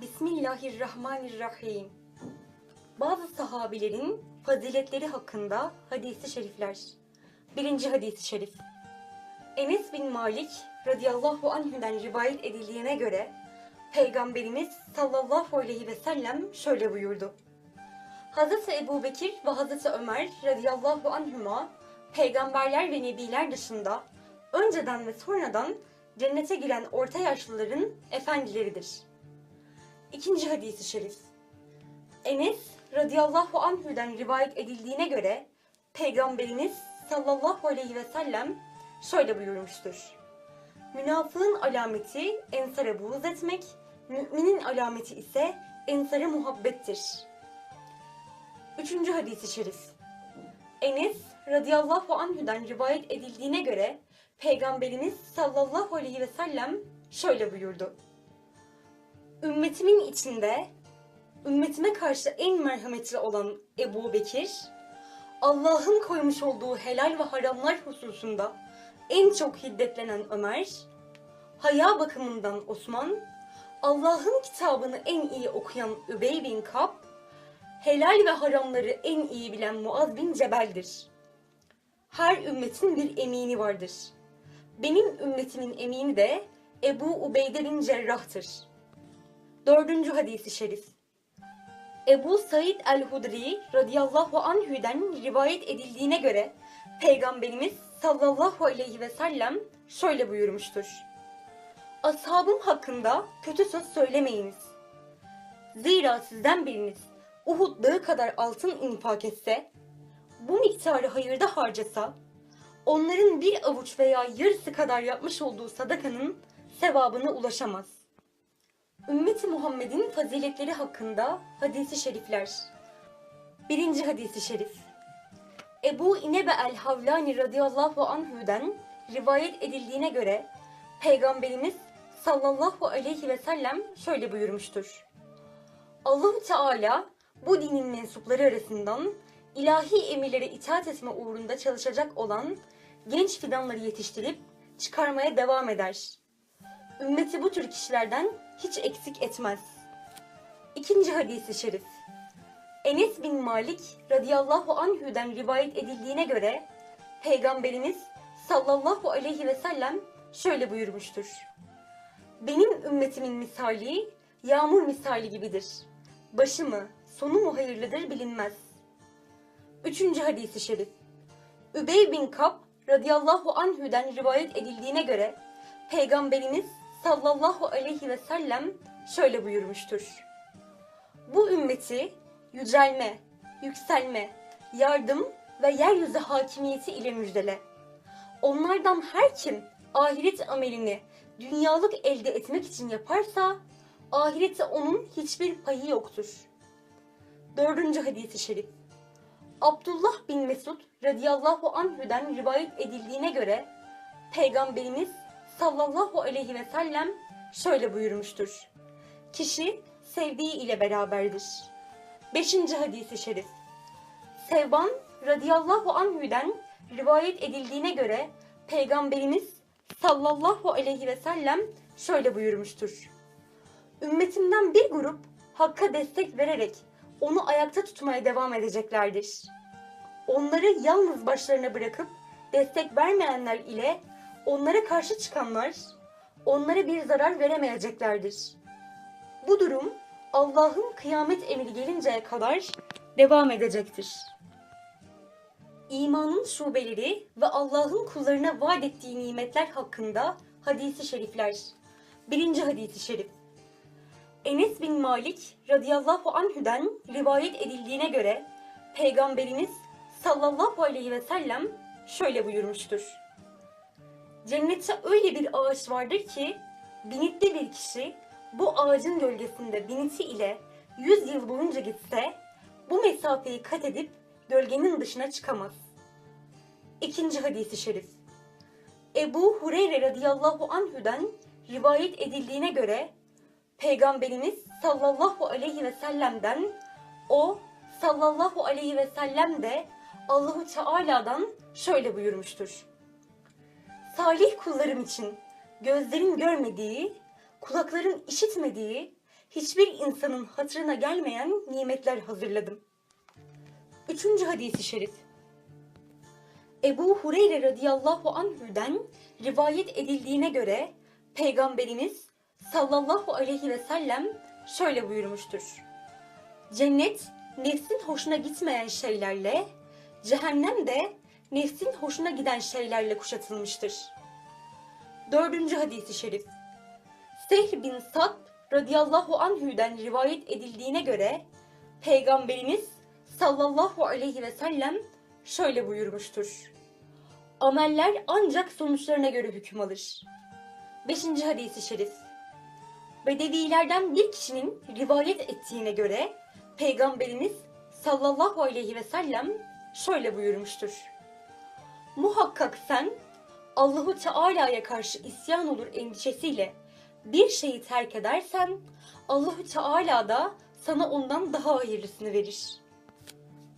Bismillahirrahmanirrahim. Bazı sahabilerin faziletleri hakkında hadisi şerifler. Birinci hadisi şerif. Enes bin Malik radıyallahu anh'den rivayet edildiğine göre Peygamberimiz sallallahu aleyhi ve sellem şöyle buyurdu. Hazreti Ebu Bekir ve Hazreti Ömer radıyallahu anhüma peygamberler ve nebiler dışında önceden ve sonradan cennete giren orta yaşlıların efendileridir. İkinci hadisi şerif. Enes radıyallahu anhü'den rivayet edildiğine göre Peygamberimiz sallallahu aleyhi ve sellem şöyle buyurmuştur. Münafığın alameti ensara buğz etmek, müminin alameti ise ensara muhabbettir. Üçüncü hadisi şerif. Enes radıyallahu anhü'den rivayet edildiğine göre Peygamberimiz sallallahu aleyhi ve sellem şöyle buyurdu. Ümmetimin içinde ümmetime karşı en merhametli olan Ebu Bekir, Allah'ın koymuş olduğu helal ve haramlar hususunda en çok hiddetlenen Ömer, haya bakımından Osman, Allah'ın kitabını en iyi okuyan Übey bin Kab, helal ve haramları en iyi bilen Muaz bin Cebel'dir. Her ümmetin bir emini vardır. Benim ümmetimin emini de Ebu Ubeyde bin Cerrah'tır. Dördüncü hadisi şerif. Ebu Said el-Hudri radıyallahu anhü'den rivayet edildiğine göre Peygamberimiz sallallahu aleyhi ve sellem şöyle buyurmuştur. Ashabım hakkında kötü söz söylemeyiniz. Zira sizden biriniz Uhud dağı kadar altın infak etse, bu miktarı hayırda harcasa, onların bir avuç veya yarısı kadar yapmış olduğu sadakanın sevabına ulaşamaz. Ümmeti Muhammed'in faziletleri hakkında hadisi şerifler. Birinci hadisi şerif. Ebu İnebe el-Havlani radıyallahu anhü'den rivayet edildiğine göre Peygamberimiz sallallahu aleyhi ve sellem şöyle buyurmuştur. Allahu Teala bu dinin mensupları arasından ilahi emirlere itaat etme uğrunda çalışacak olan genç fidanları yetiştirip çıkarmaya devam eder. Ümmeti bu tür kişilerden hiç eksik etmez. İkinci hadisi şerif. Enes bin Malik radıyallahu anhü'den rivayet edildiğine göre Peygamberimiz sallallahu aleyhi ve sellem şöyle buyurmuştur. Benim ümmetimin misali yağmur misali gibidir. Başı mı, sonu mu hayırlıdır bilinmez. Üçüncü hadisi şerif. Übey bin Kab radıyallahu anhü'den rivayet edildiğine göre Peygamberimiz sallallahu aleyhi ve sellem şöyle buyurmuştur. Bu ümmeti yücelme, yükselme, yardım ve yeryüzü hakimiyeti ile müjdele. Onlardan her kim ahiret amelini dünyalık elde etmek için yaparsa ahirette onun hiçbir payı yoktur. Dördüncü hadisi şerif. Abdullah bin Mesud radıyallahu anhü'den rivayet edildiğine göre Peygamberimiz sallallahu aleyhi ve sellem şöyle buyurmuştur. Kişi sevdiği ile beraberdir. Beşinci hadisi şerif. Sevban radıyallahu anhü'den rivayet edildiğine göre Peygamberimiz sallallahu aleyhi ve sellem şöyle buyurmuştur. Ümmetimden bir grup Hakk'a destek vererek onu ayakta tutmaya devam edeceklerdir. Onları yalnız başlarına bırakıp destek vermeyenler ile onlara karşı çıkanlar onlara bir zarar veremeyeceklerdir. Bu durum Allah'ın kıyamet emri gelinceye kadar devam edecektir. İmanın şubeleri ve Allah'ın kullarına vaat ettiği nimetler hakkında hadisi şerifler. Birinci hadisi şerif. Enes bin Malik radıyallahu anhü'den rivayet edildiğine göre Peygamberimiz sallallahu aleyhi ve sellem şöyle buyurmuştur. Cennette öyle bir ağaç vardır ki binitli bir kişi bu ağacın gölgesinde biniti ile 100 yıl boyunca gitse bu mesafeyi kat edip gölgenin dışına çıkamaz. İkinci hadisi şerif. Ebu Hureyre radıyallahu anhü'den rivayet edildiğine göre Peygamberimiz sallallahu aleyhi ve sellem'den o sallallahu aleyhi ve sellem de Allahu Teala'dan şöyle buyurmuştur. Salih kullarım için gözlerin görmediği, kulakların işitmediği, hiçbir insanın hatırına gelmeyen nimetler hazırladım. Üçüncü hadisi şerif. Ebu Hureyre radıyallahu anhü'den rivayet edildiğine göre Peygamberimiz sallallahu aleyhi ve sellem şöyle buyurmuştur. Cennet nefsin hoşuna gitmeyen şeylerle, cehennem de nefsin hoşuna giden şeylerle kuşatılmıştır. Dördüncü hadisi şerif. Sehr bin Sad radıyallahu anhü'den rivayet edildiğine göre Peygamberimiz sallallahu aleyhi ve sellem şöyle buyurmuştur. Ameller ancak sonuçlarına göre hüküm alır. Beşinci hadisi şerif. Bedevilerden bir kişinin rivayet ettiğine göre Peygamberimiz sallallahu aleyhi ve sellem şöyle buyurmuştur. Muhakkak sen Allahu Teala'ya karşı isyan olur endişesiyle bir şeyi terk edersen Allahu Teala da sana ondan daha hayırlısını verir.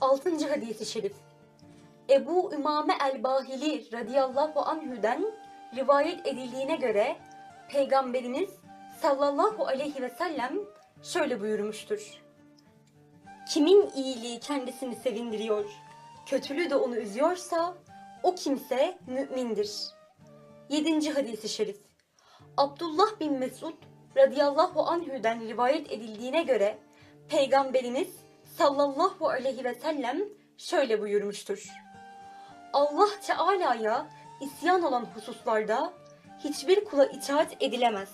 Altıncı hadisi şerif. Ebu Ümame el-Bahili radıyallahu anhü'den rivayet edildiğine göre Peygamberimiz sallallahu aleyhi ve sellem şöyle buyurmuştur. Kimin iyiliği kendisini sevindiriyor, kötülüğü de onu üzüyorsa o kimse mümindir. Yedinci hadisi şerif. Abdullah bin Mesud radıyallahu anhü'den rivayet edildiğine göre Peygamberimiz sallallahu aleyhi ve sellem şöyle buyurmuştur. Allah Teala'ya isyan olan hususlarda hiçbir kula itaat edilemez.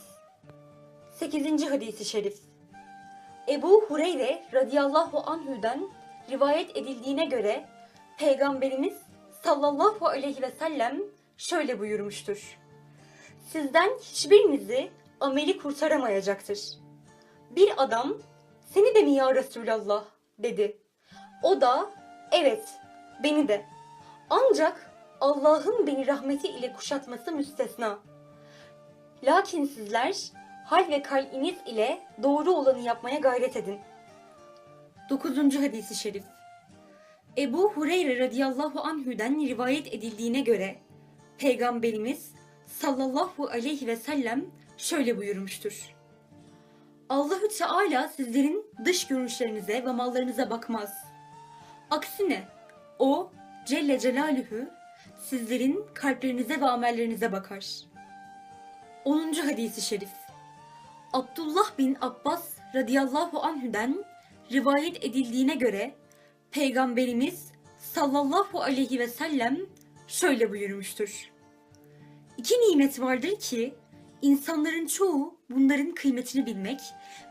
8. hadisi şerif. Ebu Hureyre radıyallahu anhü'den rivayet edildiğine göre Peygamberimiz sallallahu aleyhi ve sellem şöyle buyurmuştur. Sizden hiçbirinizi ameli kurtaramayacaktır. Bir adam seni de mi ya Resulallah dedi. O da evet beni de. Ancak Allah'ın beni rahmeti ile kuşatması müstesna. Lakin sizler hal ve kalbiniz ile doğru olanı yapmaya gayret edin. 9. hadisi şerif. Ebu Hureyre radıyallahu anhü'den rivayet edildiğine göre Peygamberimiz sallallahu aleyhi ve sellem şöyle buyurmuştur. Allahü Teala sizlerin dış görünüşlerinize ve mallarınıza bakmaz. Aksine o Celle Celaluhu sizlerin kalplerinize ve amellerinize bakar. 10. hadisi şerif. Abdullah bin Abbas radıyallahu anhüden rivayet edildiğine göre Peygamberimiz sallallahu aleyhi ve sellem şöyle buyurmuştur. İki nimet vardır ki insanların çoğu bunların kıymetini bilmek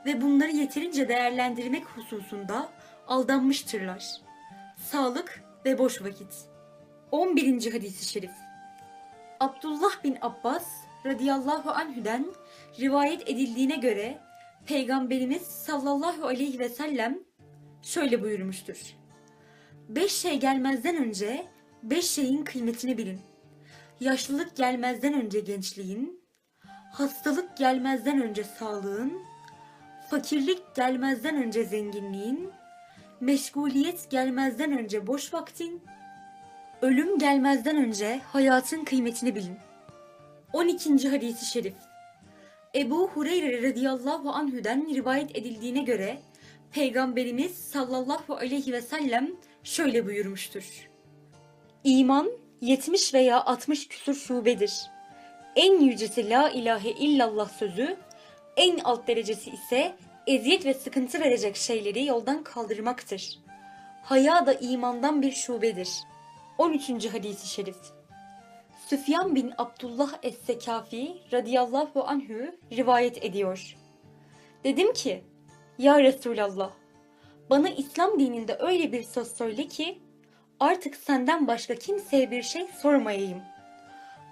ve bunları yeterince değerlendirmek hususunda aldanmıştırlar. Sağlık ve boş vakit. 11. hadisi şerif. Abdullah bin Abbas radıyallahu anhüden rivayet edildiğine göre Peygamberimiz sallallahu aleyhi ve sellem şöyle buyurmuştur. Beş şey gelmezden önce beş şeyin kıymetini bilin. Yaşlılık gelmezden önce gençliğin, hastalık gelmezden önce sağlığın, fakirlik gelmezden önce zenginliğin, meşguliyet gelmezden önce boş vaktin, ölüm gelmezden önce hayatın kıymetini bilin. 12. hadisi şerif. Ebu Hureyre radıyallahu anhüden rivayet edildiğine göre Peygamberimiz sallallahu aleyhi ve sellem şöyle buyurmuştur. İman 70 veya 60 küsur şubedir. En yücesi la ilahe illallah sözü, en alt derecesi ise eziyet ve sıkıntı verecek şeyleri yoldan kaldırmaktır. Haya da imandan bir şubedir. 13. hadisi şerif. Süfyan bin Abdullah Es-Sekafi radıyallahu anhü rivayet ediyor. Dedim ki, Ya Resulallah, bana İslam dininde öyle bir söz söyle ki, artık senden başka kimseye bir şey sormayayım.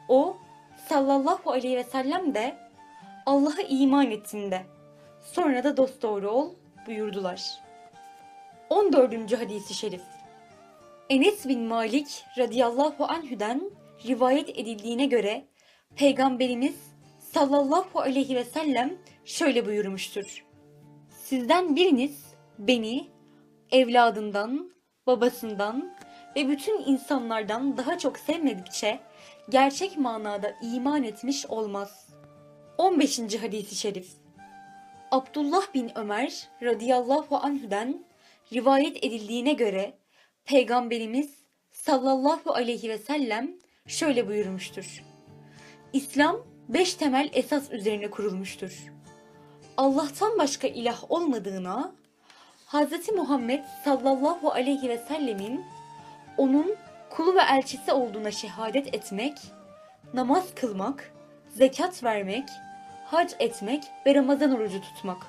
O, sallallahu aleyhi ve sellem de, Allah'a iman ettin sonra da dosdoğru ol buyurdular. 14. hadisi şerif. Enes bin Malik radıyallahu anhüden rivayet edildiğine göre Peygamberimiz sallallahu aleyhi ve sellem şöyle buyurmuştur. Sizden biriniz beni evladından, babasından ve bütün insanlardan daha çok sevmedikçe gerçek manada iman etmiş olmaz. 15. hadisi şerif. Abdullah bin Ömer radıyallahu anh'den rivayet edildiğine göre Peygamberimiz sallallahu aleyhi ve sellem şöyle buyurmuştur. İslam beş temel esas üzerine kurulmuştur. Allah'tan başka ilah olmadığına, Hz. Muhammed sallallahu aleyhi ve sellemin onun kulu ve elçisi olduğuna şehadet etmek, namaz kılmak, zekat vermek, hac etmek ve Ramazan orucu tutmak.